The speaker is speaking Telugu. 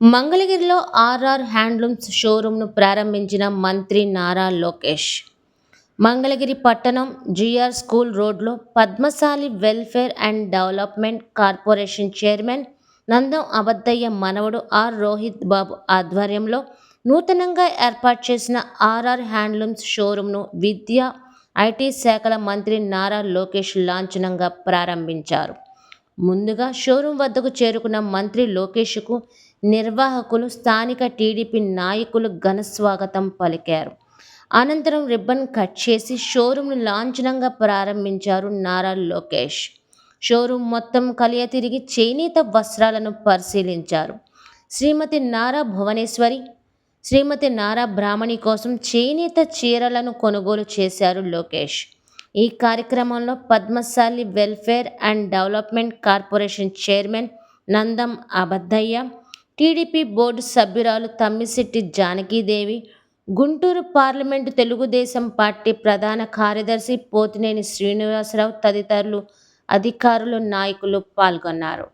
మంగళగిరిలో ఆర్ఆర్ హ్యాండ్లూమ్స్ షోరూంను ప్రారంభించిన మంత్రి నారా లోకేష్. మంగళగిరి పట్టణం జిఆర్ స్కూల్ రోడ్లో Padmashali welfare and development corporation chairman Nandam Abaddayya మనవడు ఆర్ రోహిత్ బాబు ఆధ్వర్యంలో నూతనంగా ఏర్పాటు చేసిన ఆర్ఆర్ హ్యాండ్లూమ్స్ షోరూంను విద్య ఐటీ శాఖల మంత్రి నారా లోకేష్ లాంఛనంగా ప్రారంభించారు. ముందుగా షోరూం వద్దకు చేరుకున్న మంత్రి లోకేష్కు నిర్వాహకులు స్థానిక టీడీపీ నాయకులు ఘన స్వాగతం పలికారు. అనంతరం రిబ్బన్ కట్ చేసి షోరూంను లాంఛనంగా ప్రారంభించారు నారా లోకేష్. షోరూం మొత్తం కలియ తిరిగి చేనేత వస్త్రాలను పరిశీలించారు. శ్రీమతి నారా భువనేశ్వరి శ్రీమతి నారా బ్రాహ్మణి కోసం చేనేత చీరలను కొనుగోలు చేశారు లోకేష్. ఈ కార్యక్రమంలో Padmashali welfare and development corporation chairman Nandam Abaddayya TDP board సభ్యురాలు తమ్మిశెట్టి జానకీదేవి గుంటూరు పార్లమెంటు తెలుగుదేశం పార్టీ ప్రధాన కార్యదర్శి పోతినేని శ్రీనివాసరావు తదితరులు అధికారులు నాయకులు పాల్గొన్నారు.